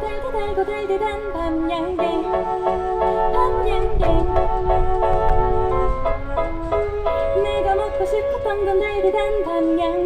달고 달고 달고 달대단 밤양갱 밤양갱 내가 먹고 싶었던 건 달대단 밤양